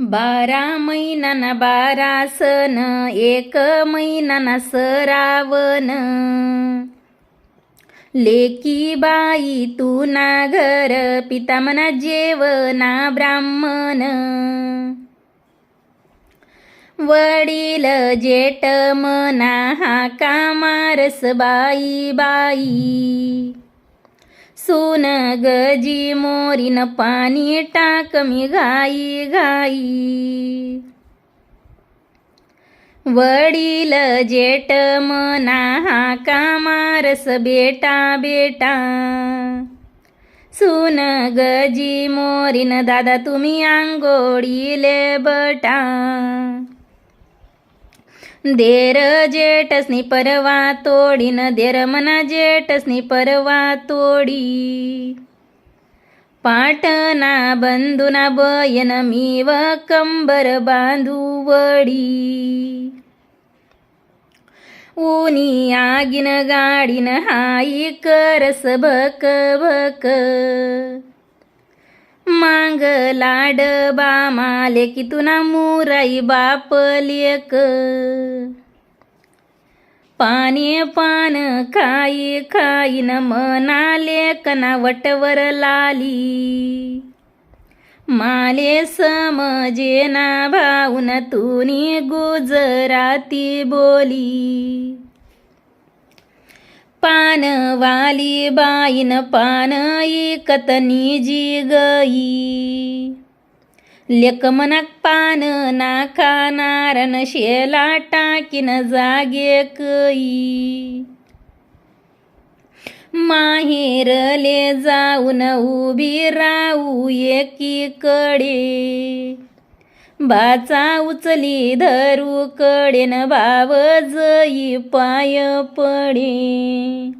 बारा महिनाना बारासन एक महिनाना सरावन. लेकी बाई तू ना घर पिता मना जेवना ब्राह्मण. वडील जेठ मना हा कामारस बाई बाई. सून गजी मोरीन पाणी टाक मी घाई घाई वडील जेट मना हा कामारस बेटा बेटा सून गजी मोरीन दादा तुम्ही आंघोळीले बटा દેર જેઠસની પરવા તોડી ન દેર મના જેઠસની પરવા તોડી પાટના બંધુના બયન મીવ કંબર બાંધુ વડી ಊನಿ ಆಗಿನ ಗಾಡಿನ ಹಾಯಿ ಕರಸ ಬಕ ಬಕ मांग लाड बामाले की तुना मुराई बाप लेक पाणी पान खाई खाईन म्हणाले कना वटवर लाली. माले समजेना भाऊन तुनी गुजराती बोली. पान वाली बाईन पान इकत निजी गई. लेक मनाक पान नाका खानारन शेला टाकीन जागे कई. माहेरले जाऊन उभी राहू एकीकडे. बाचा उचली धरू कडेन भाव जई पाय पडे.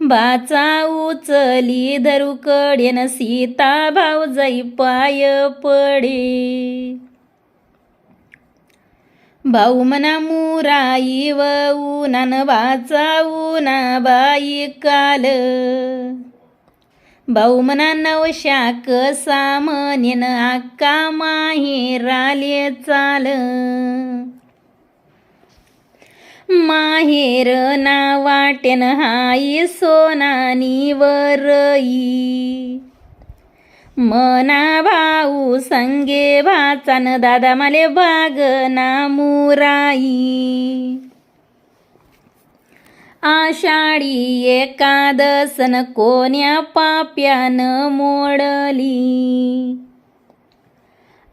बाचा उचली धरू कडेन सीता भाव जाई पाय पडे. भाऊ मना मुराई व उनान बाचा उना बाई काल. भाऊ मना नवशाक सामनेन आक्का माहेराले चाल. माहेर ना वाटेन हाई सोनानी वरई. मना भाऊ संगे भाचान दादा माले बाग ना मुराई आषाढी एकादसन कोण्या पाप्यान मोडली?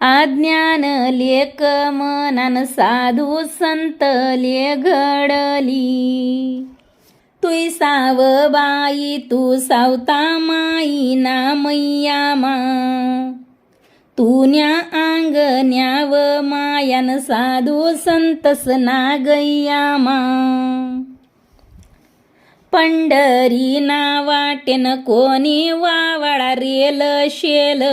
आज्ञान लेक मनान साधू संतले घडली. तुई साव बाई तू सावता माई ना मैयामा तुन्या न्याव मायान साधू संतस ना गैयामा पंढरी ना वाटेन कोणी वावाडा रेल शेल.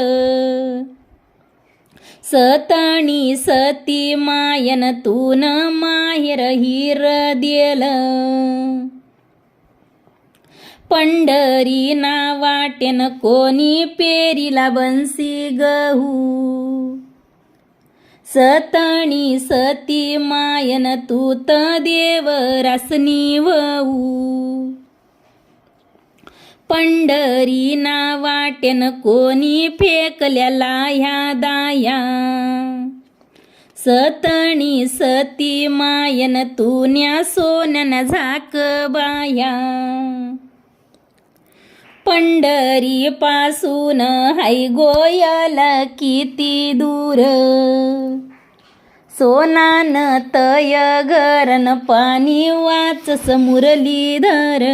सतणी सती मायन तून माहेर हिर देल. पंढरी ना वाटेन कोणी पेरीला बन्सी गहू. सतणी सती मायन तूत देव रासनी वऊ. पंढरी ना वाटेन कोणी फेकल्याला ह्या दाया. सतणी सती मायन तुन्या सोन्यान झाक बाया. पंढरी पासून हाय गोयाला किती दूर? सोनान तय घरन पाणी वाचस मुरलीधर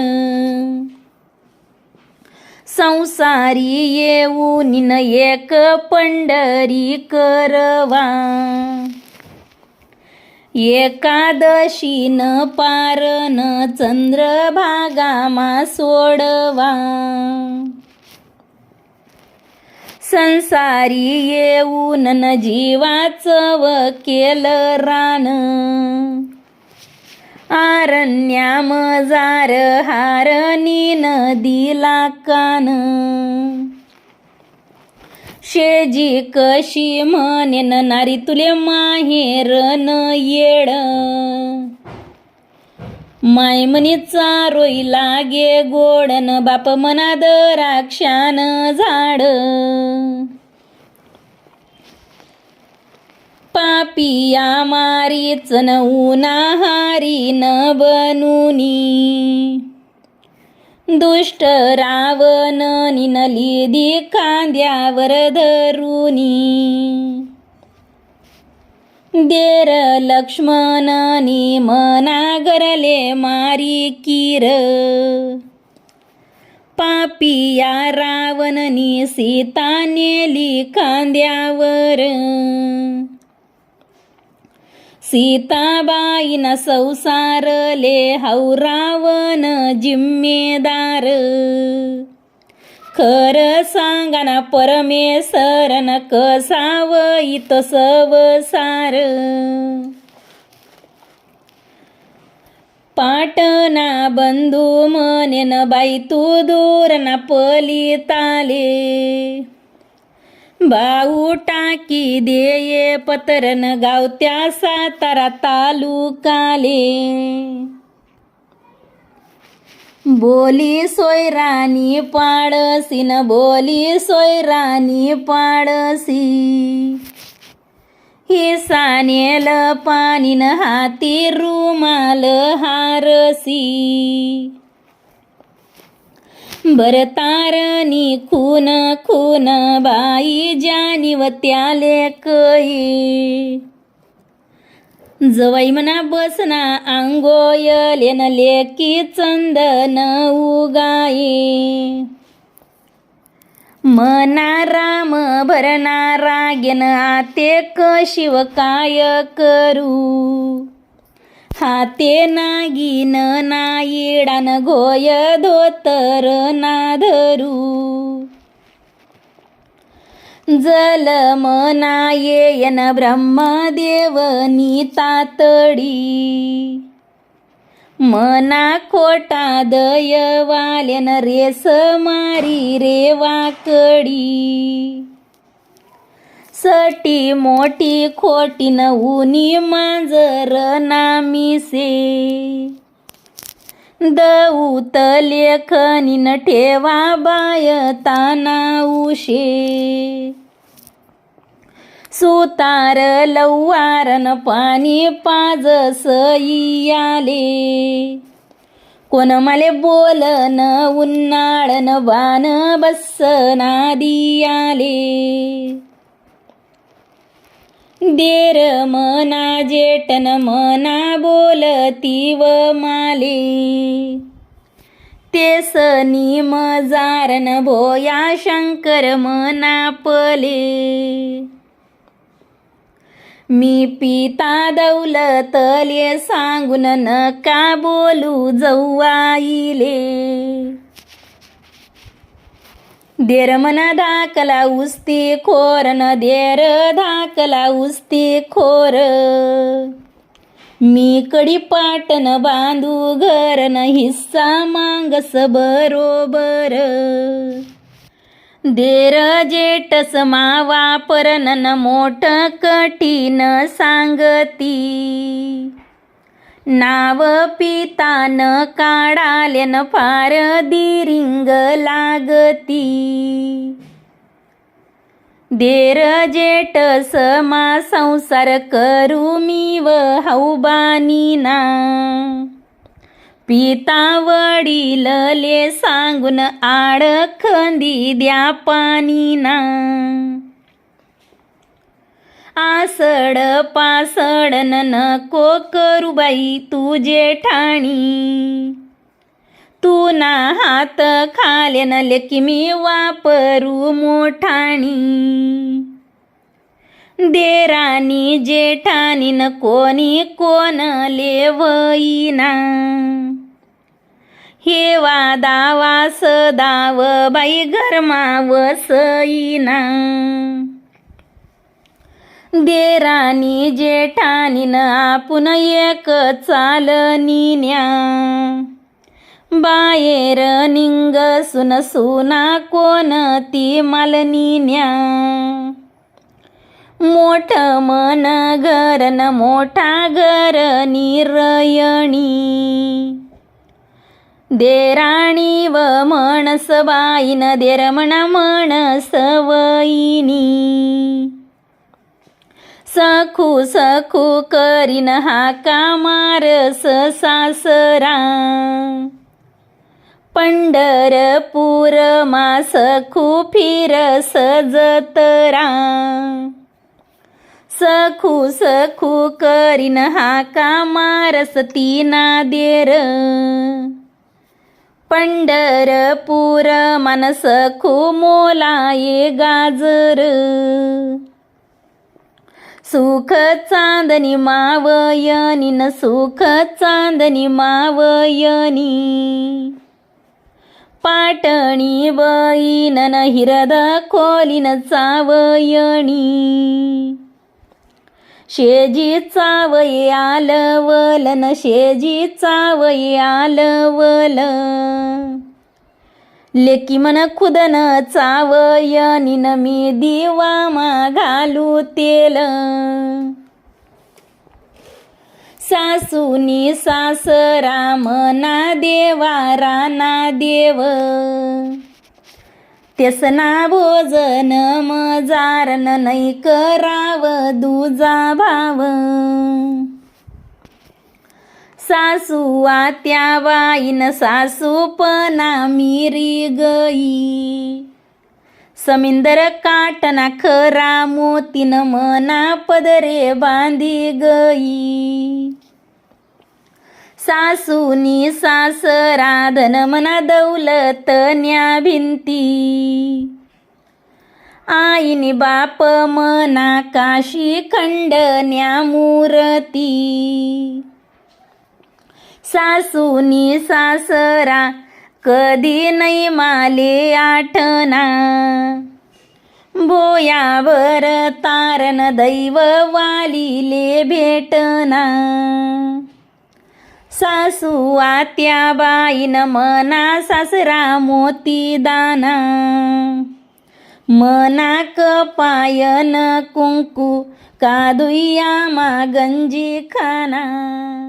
संसारी येऊन एक पंढरी करवा. एकादशी न पारन चंद्रभागामा सोडवा. संसारी येऊन न जीवाचं केल रान. आरण्यामजार हारणी दिला कान. शेजी कशी म्हणेन नारी तुले माहेर न येड. माय म्हणी चारोई लागे गोडन बाप मना द्राक्षान झाड पापिया मारीच न उन्हाहारी न बनूनी दुष्ट रावण निनलिदी खांद्यावर धरुनी. देर लक्ष्मणनी मनागरले मारी किर. पापिया रावणनी सीता नेली खांद्यावर. सीताबाईन संसारले हौरावन जिम्मेदार. खर सांगा ना परमेश्वरन कसाव इत सवसार पाटना बंधू म्हणेन बाई तू दूर ना पलिताले. भाऊ टाकी देये पतरन गावत्या सातारा तालुकाले. बोली सोयरानी पाडसी न बोली सोयरानी पाडसी. हिसानेल पानीन हाती रुमाल हारसी. भरतारणी खून खून बाई जानीव त्याले कई जवई म्हणा बसना आंगोयलेन लेकी चंदन उगाये मना राम भरणारा गेन आते शिव काय करू? हाते नागिन नाईडान घोय धोतर नाधरू जल मनायेन ब्रह्मदेवनी तातडी. मना खोटा दयवालेन रेस मारी रे वाकडी. सटी मोठी खोटी न उनी मांजर नामिसे. दऊत लेखनीन ठेवा बाय ताना उशे सुतार लवारन पाणी पाज आले कोण मले बोलन उन्हाळन बाण नादी आले देर मना जेठन मना बोलती व माले. तेसनी मजारन भोया शंकर मना पले. मी पिता दौलतले सांगून नका बोलू जव्वाईले आईले. देरमना धाकला उस्ती खोर न देर धाकला उस्ती खोर. मी कडी पाटन बांधू घर न हिस्सा मांगस बरोबर. देर जेटस मावा न मोठ कठीण सांगती. नाव पितान काढालेन फार दिरिंग लागती. देर जेटस मा संसार करू मी व हौबानीना. पिता वडीलले सांगून आडखंदी द्या पानीना आसड पासडन नको करू बाई तुझे ठाणी. तू ना हात खालेन लेकी मी वापरू मोठाणी. देरानी जेठानी न कोणी कोण लेवईना हे वादावा सदाव बाई घरमाव सईना देरानी जेठानीन आपण एक चालनिन्या बाहेर निंग सुन सुना मालनी न्या. मोठ मन घरन मोठा घर निरयणी. देराणी व म्हणस बाईन देरमणा म्हणस वईनी सखू सखू करीन हा कामारस सासरा पंढरपूर मा सखू फिरस जतरा सखू सखू करीन हा कामारस तीना देर. पंढरपूर मनस मोलाये गाजर. सुख चांदनी मावयनी न सुख चांदनी मावयनी. पाटणी बईन न हिरद खोलीन चावयणी शेजी चावये न शेजी चावये आलवल लेकी मन खुदन चावय न मी दिवा मा घालू तेल. सासूनी सासरा मना देवा राना देव. तेसना भोजन मजारन नाही कराव दुजा भाव. सासू आत्या बाईन सासूपणा मिरी गई समिंदर काटना खरा मोतीन मना पदरे बांधी गई. सासूनी सासरा धन मना दौलत न्या भिंती. आईनी बाप मना काशी खंडन्या मूर्ती. सासूनी सासरा कधी नाही माले आठना. बोयावर तारण दैव वालीले भेटना. सासू आत्या बाईन मना सासरा मोती दाना. मना कपायन कुंकू कादुया मा गंजी खाना.